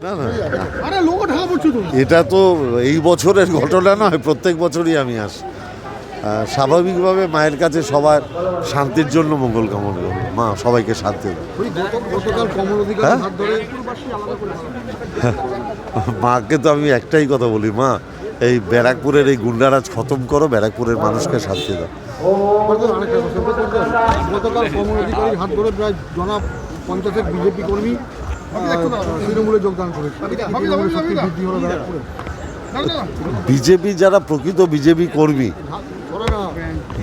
না না। এটা তো এই বছরের ঘটনা নয় প্রত্যেক বছরই আমি আসি। স্বাভাবিকভাবে মায়ের কাছে সবার শান্তির জন্য মঙ্গল কামনা করব মা সবাইকে শান্তি হ্যাঁ? মাকে তো আমি একটাই কথা বলি মা এই ব্যারাকপুরের এই গুন্ডারাজ খতম করো ব্যারাকপুরের মানুষকে শান্তি দাও। গতকাল হাত ধরে প্রায় জনাব পঞ্চাশের বিজেপি কর্মী তৃণমূলে যোগদান করেছে। বিজেপি যারা প্রকৃত বিজেপি কর্মী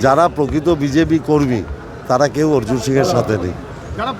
যারা প্রকৃত বিজেপি কর্মী তারা কেউ অর্জুন সিংয়ের সাথে নেই। যারা